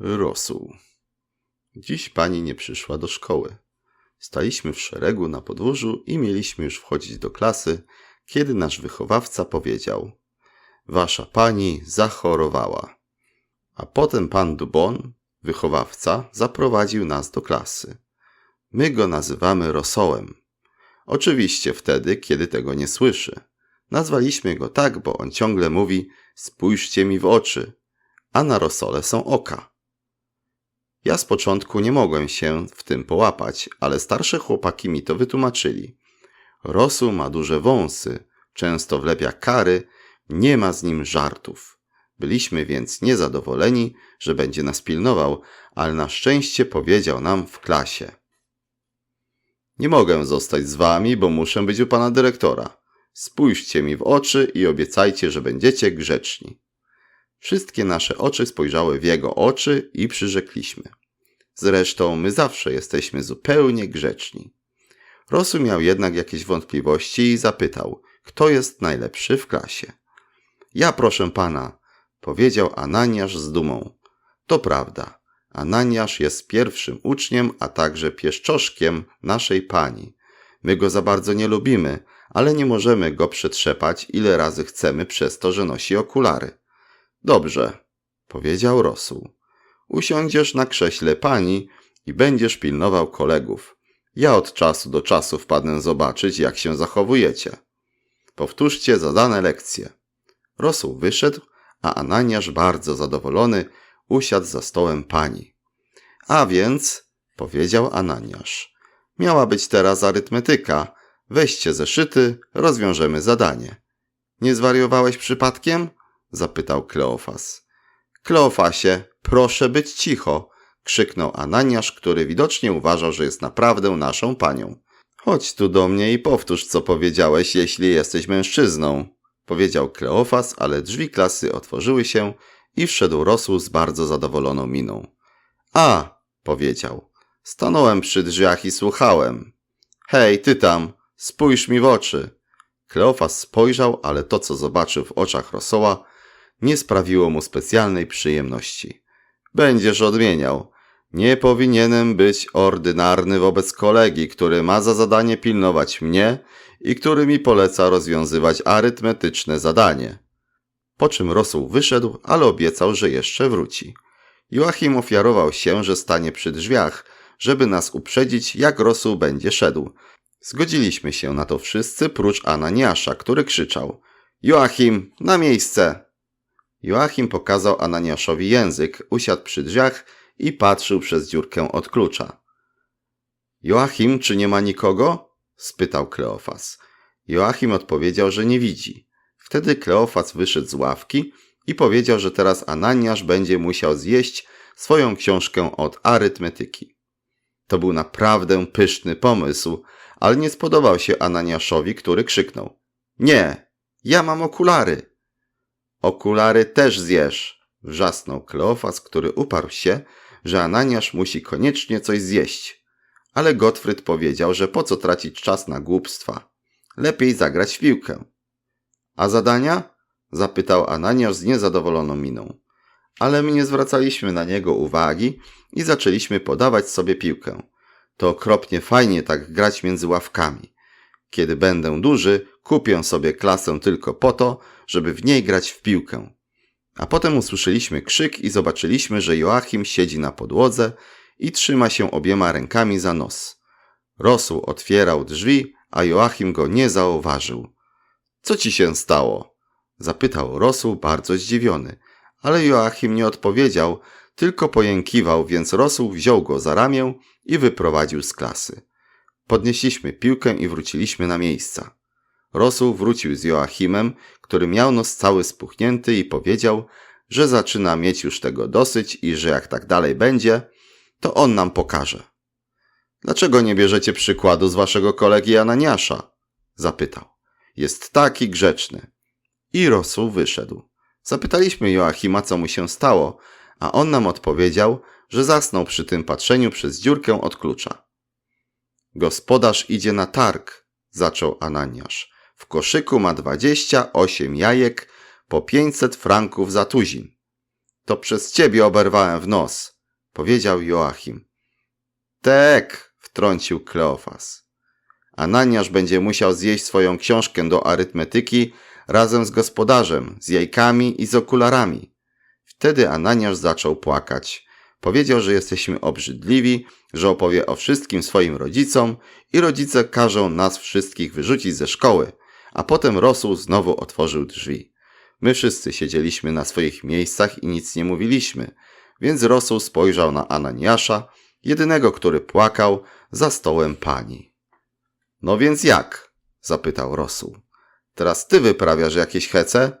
Rosół. Dziś pani nie przyszła do szkoły. Staliśmy w szeregu na podwórzu i mieliśmy już wchodzić do klasy, kiedy nasz wychowawca powiedział: Wasza pani zachorowała. A potem pan Dubon, wychowawca, zaprowadził nas do klasy. My go nazywamy rosołem. Oczywiście wtedy, kiedy tego nie słyszy. Nazwaliśmy go tak, bo on ciągle mówi: Spójrzcie mi w oczy, a na rosole są oka. Ja z początku nie mogłem się w tym połapać, ale starsze chłopaki mi to wytłumaczyli. Rosół ma duże wąsy, często wlepia kary, nie ma z nim żartów. Byliśmy więc niezadowoleni, że będzie nas pilnował, ale na szczęście powiedział nam w klasie. Nie mogę zostać z wami, bo muszę być u pana dyrektora. Spójrzcie mi w oczy i obiecajcie, że będziecie grzeczni. Wszystkie nasze oczy spojrzały w jego oczy i przyrzekliśmy. Zresztą my zawsze jesteśmy zupełnie grzeczni. Rosu miał jednak jakieś wątpliwości i zapytał, kto jest najlepszy w klasie. Ja proszę pana, powiedział Ananiasz z dumą. To prawda. Ananiasz jest pierwszym uczniem, a także pieszczoszkiem naszej pani. My go za bardzo nie lubimy, ale nie możemy go przetrzepać ile razy chcemy przez to, że nosi okulary. Dobrze, powiedział Rosół. Usiądziesz na krześle pani i będziesz pilnował kolegów. Ja od czasu do czasu wpadnę zobaczyć, jak się zachowujecie. Powtórzcie zadane lekcje. Rosół wyszedł, a Ananiasz bardzo zadowolony usiadł za stołem pani. A więc, powiedział Ananiasz, miała być teraz arytmetyka. Weźcie zeszyty, rozwiążemy zadanie. Nie zwariowałeś przypadkiem? Zapytał Kleofas. Kleofasie, proszę być cicho, krzyknął Ananiasz, który widocznie uważał, że jest naprawdę naszą panią. Chodź tu do mnie i powtórz, co powiedziałeś, jeśli jesteś mężczyzną, powiedział Kleofas, ale drzwi klasy otworzyły się i wszedł Rosół z bardzo zadowoloną miną. A, powiedział. Stanąłem przy drzwiach i słuchałem. Hej, ty tam, spójrz mi w oczy. Kleofas spojrzał, ale to, co zobaczył w oczach Rosoła, nie sprawiło mu specjalnej przyjemności. Będziesz odmieniał. Nie powinienem być ordynarny wobec kolegi, który ma za zadanie pilnować mnie i który mi poleca rozwiązywać arytmetyczne zadanie. Po czym Rosół wyszedł, ale obiecał, że jeszcze wróci. Joachim ofiarował się, że stanie przy drzwiach, żeby nas uprzedzić, jak Rosół będzie szedł. Zgodziliśmy się na to wszyscy, prócz Ananiasza, który krzyczał Joachim, na miejsce! Joachim pokazał Ananiaszowi język, usiadł przy drzwiach i patrzył przez dziurkę od klucza. Joachim, czy nie ma nikogo? spytał Kleofas. Joachim odpowiedział, że nie widzi. Wtedy Kleofas wyszedł z ławki i powiedział, że teraz Ananiasz będzie musiał zjeść swoją książkę od arytmetyki. To był naprawdę pyszny pomysł, ale nie spodobał się Ananiaszowi, który krzyknął. Nie, ja mam okulary. Okulary też zjesz, wrzasnął Kleofas, który uparł się, że Ananiasz musi koniecznie coś zjeść. Ale Gottfried powiedział, że po co tracić czas na głupstwa. Lepiej zagrać w piłkę. A zadania? Zapytał Ananiasz z niezadowoloną miną. Ale my nie zwracaliśmy na niego uwagi i zaczęliśmy podawać sobie piłkę. To okropnie fajnie tak grać między ławkami. Kiedy będę duży, kupię sobie klasę tylko po to, żeby w niej grać w piłkę. A potem usłyszeliśmy krzyk i zobaczyliśmy, że Joachim siedzi na podłodze i trzyma się obiema rękami za nos. Rosół otwierał drzwi, a Joachim go nie zauważył. Co ci się stało? Zapytał Rosół bardzo zdziwiony, ale Joachim nie odpowiedział, tylko pojękiwał, więc Rosół wziął go za ramię i wyprowadził z klasy. Podnieśliśmy piłkę i wróciliśmy na miejsca. Rosół wrócił z Joachimem, który miał nos cały spuchnięty i powiedział, że zaczyna mieć już tego dosyć i że jak tak dalej będzie, to on nam pokaże. Dlaczego nie bierzecie przykładu z waszego kolegi Ananiasza? Zapytał. Jest taki grzeczny. I Rosół wyszedł. Zapytaliśmy Joachima, co mu się stało, a on nam odpowiedział, że zasnął przy tym patrzeniu przez dziurkę od klucza. Gospodarz idzie na targ, zaczął Ananiasz. W koszyku ma 28 jajek po 500 franków za tuzin. To przez ciebie oberwałem w nos, powiedział Joachim. Tek, wtrącił Kleofas. Ananiasz będzie musiał zjeść swoją książkę do arytmetyki razem z gospodarzem, z jajkami i z okularami. Wtedy Ananiasz zaczął płakać. Powiedział, że jesteśmy obrzydliwi, że opowie o wszystkim swoim rodzicom i rodzice każą nas wszystkich wyrzucić ze szkoły. A potem Rosół znowu otworzył drzwi. My wszyscy siedzieliśmy na swoich miejscach i nic nie mówiliśmy, więc Rosół spojrzał na Ananiasza, jedynego, który płakał, za stołem pani. No więc jak? zapytał Rosół. Teraz ty wyprawiasz jakieś hece?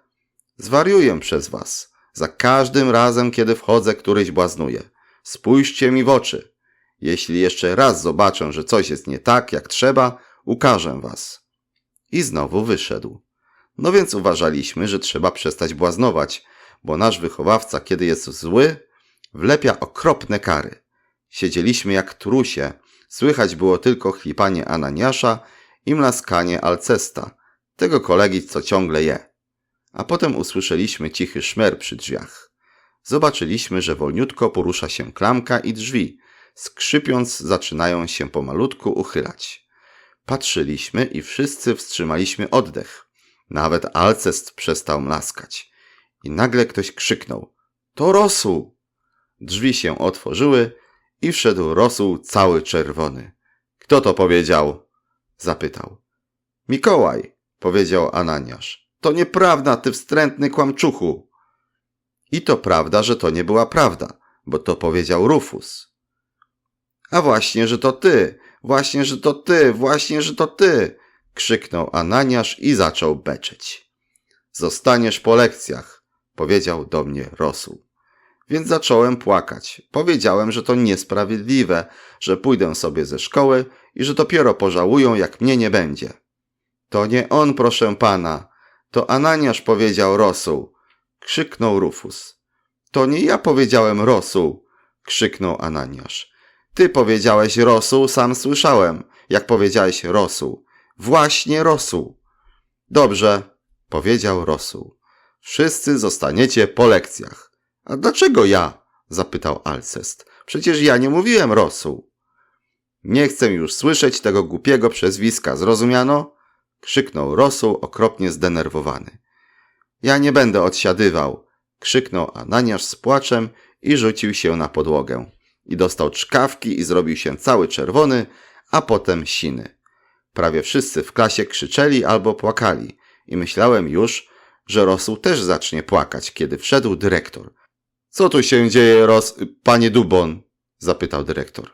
Zwariuję przez was. Za każdym razem, kiedy wchodzę, któryś błaznuje. Spójrzcie mi w oczy. Jeśli jeszcze raz zobaczę, że coś jest nie tak, jak trzeba, ukażę was. I znowu wyszedł. No więc uważaliśmy, że trzeba przestać błaznować, bo nasz wychowawca, kiedy jest zły, wlepia okropne kary. Siedzieliśmy jak trusie, słychać było tylko chlipanie Ananiasza i mlaskanie Alcesta, tego kolegi, co ciągle je. A potem usłyszeliśmy cichy szmer przy drzwiach. Zobaczyliśmy, że wolniutko porusza się klamka i drzwi, skrzypiąc zaczynają się pomalutku uchylać. Patrzyliśmy i wszyscy wstrzymaliśmy oddech. Nawet Alcest przestał mlaskać. I nagle ktoś krzyknął. To rosół! Drzwi się otworzyły i wszedł rosół cały czerwony. Kto to powiedział? Zapytał. Mikołaj, powiedział Ananiasz. To nieprawda, ty wstrętny kłamczuchu. I to prawda, że to nie była prawda, bo to powiedział Rufus. A właśnie, że to ty, właśnie, że to ty, właśnie, że to ty, krzyknął Ananiasz i zaczął beczeć. Zostaniesz po lekcjach, powiedział do mnie Rosół. Więc zacząłem płakać. Powiedziałem, że to niesprawiedliwe, że pójdę sobie ze szkoły i że dopiero pożałują, jak mnie nie będzie. To nie on, proszę pana, to Ananiasz powiedział Rosół, krzyknął Rufus. To nie ja powiedziałem Rosół, krzyknął Ananiasz. Ty powiedziałeś Rosół, sam słyszałem, jak powiedziałeś Rosół. Właśnie Rosół. Dobrze, powiedział Rosół. Wszyscy zostaniecie po lekcjach. A dlaczego ja? zapytał Alcest. Przecież ja nie mówiłem Rosół. Nie chcę już słyszeć tego głupiego przezwiska, zrozumiano? krzyknął Rosół okropnie zdenerwowany. Ja nie będę odsiadywał, krzyknął Ananiasz z płaczem i rzucił się na podłogę. I dostał czkawki i zrobił się cały czerwony, a potem siny. Prawie wszyscy w klasie krzyczeli albo płakali i myślałem już, że Rosół też zacznie płakać, kiedy wszedł dyrektor. Co tu się dzieje, Ros... panie Dubon? zapytał dyrektor.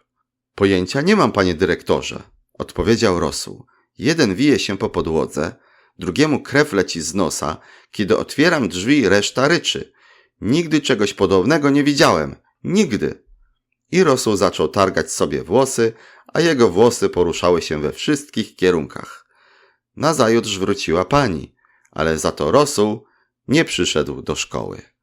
Pojęcia nie mam, panie dyrektorze, odpowiedział Rosół. Jeden wije się po podłodze, drugiemu krew leci z nosa, kiedy otwieram drzwi, reszta ryczy. Nigdy czegoś podobnego nie widziałem. Nigdy. I Rosół zaczął targać sobie włosy, a jego włosy poruszały się we wszystkich kierunkach. Nazajutrz wróciła pani, ale za to Rosół nie przyszedł do szkoły.